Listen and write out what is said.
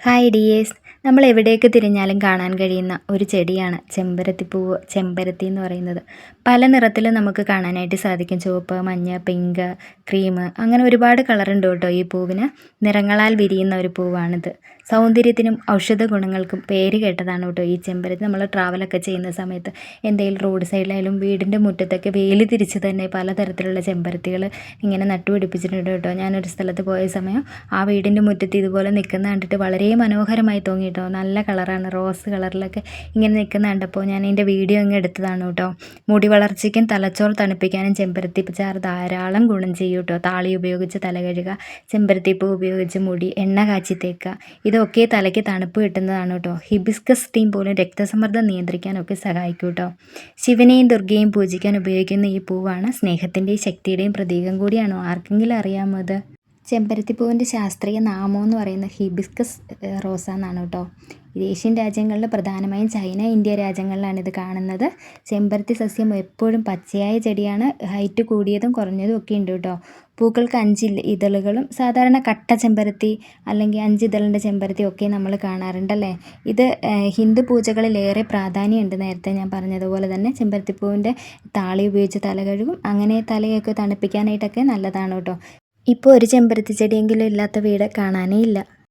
Hi dears നമ്മൾ എവിടേക്ക് തിരിഞ്ഞാലും കാണാൻ കഴിയുന്ന ഒരു ചെടിയാണ് ചെമ്പരത്തിപ്പൂവ് ചെമ്പരത്തി എന്ന് പറയുന്നത്. പല നിറത്തിലും നമുക്ക് കാണാനായിട്ട് സാധിക്കും. ചുവപ്പ് മഞ്ഞ പിങ്ക് ക്രീം അങ്ങനെ ഒരുപാട് കളറുണ്ട് കേട്ടോ ഈ പൂവിന്. നിറങ്ങളാൽ വിരിയുന്ന ഒരു പൂവാണിത്. സൗന്ദര്യത്തിനും ഔഷധ ഗുണങ്ങൾക്കും പേര് കേട്ടതാണ് കേട്ടോ ഈ ചെമ്പരത്തി. നമ്മൾ ട്രാവലൊക്കെ ചെയ്യുന്ന സമയത്ത് എന്തെങ്കിലും റോഡ് സൈഡിലായാലും വീടിന്റെ മുറ്റത്തൊക്കെ വേലി തിരിച്ച് തന്നെ പലതരത്തിലുള്ള ചെമ്പരത്തികൾ ഇങ്ങനെ നട്ടുപിടിപ്പിച്ചിട്ടുണ്ട് കേട്ടോ. ഞാനൊരു സ്ഥലത്ത് പോയ സമയം ആ വീടിന്റെ മുറ്റത്ത് ഇതുപോലെ നിൽക്കുന്ന കണ്ടിട്ട് വളരെ മനോഹരമായി തോന്നി കേട്ടോ നല്ല കളറാണ് റോസ് കളറിലൊക്കെ ഇങ്ങനെ നിൽക്കുന്ന കണ്ടപ്പോൾ ഞാൻ എന്റെ വീഡിയോ ഇങ്ങനെ എടുത്തതാണ് കേട്ടോ. മുടി വളർച്ചയ്ക്കും തലച്ചോർ തണുപ്പിക്കാനും ചെമ്പരത്തി ധാരാളം ഗുണം ചെയ്യും കേട്ടോ. താളി ഉപയോഗിച്ച് തല കഴുകുക ചെമ്പരത്തിപ്പൂ ഉപയോഗിച്ച് മുടി എണ്ണ കാച്ചി തേക്കുക. ഇതൊക്കെ തലയ്ക്ക് തണുപ്പ് കിട്ടുന്നതാണ് കേട്ടോ. ഹിബിസ്കസ് ടീം പോലും രക്തസമ്മർദ്ദം നിയന്ത്രിക്കാനൊക്കെ സഹായിക്കും കേട്ടോ. ശിവനെയും ദുർഗയെയും പൂജിക്കാൻ ഉപയോഗിക്കുന്ന ഈ പൂവാണ് സ്നേഹത്തിന്റെയും ശക്തിയുടെയും പ്രതീകം കൂടിയാണോ? ആർക്കെങ്കിലും അറിയാമോ അത്? ചെമ്പരത്തിപ്പൂവിന്റെ ശാസ്ത്രീയ നാമം എന്ന് പറയുന്നത് ഹിബിസ്കസ് റോസ എന്നാണ് കേട്ടോ. ഏഷ്യൻ രാജ്യങ്ങളിൽ പ്രധാനമായും ചൈന ഇന്ത്യ രാജ്യങ്ങളിലാണ് ഇത് കാണുന്നത്. ചെമ്പരത്തി സസ്യം എപ്പോഴും പച്ചയായ ചെടിയാണ്. ഹൈറ്റ് കൂടിയതും കുറഞ്ഞതും ഒക്കെ ഉണ്ട് കേട്ടോ. പൂക്കൾക്ക് അഞ്ച് ഇതളുകളും സാധാരണ കട്ട ചെമ്പരത്തി അല്ലെങ്കിൽ അഞ്ച് ഇതളിന്റെ ചെമ്പരത്തി ഒക്കെ നമ്മൾ കാണാറുണ്ടല്ലേ ഇത് ഹിന്ദു പൂജകളിൽ ഏറെ പ്രാധാന്യമുണ്ട് നേരത്തെ ഞാൻ പറഞ്ഞതുപോലെ തന്നെ. ചെമ്പരത്തിപ്പൂവിന്റെ താളി ഉപയോഗിച്ച് തല കഴുകും. അങ്ങനെ തലയൊക്കെ തണുപ്പിക്കാനായിട്ടൊക്കെ നല്ലതാണ് കേട്ടോ. ഇപ്പോൾ ഒരു ചെമ്പരത്തി ചെടിയെങ്കിലും ഇല്ലാത്ത വീട് കാണാനേ ഇല്ല.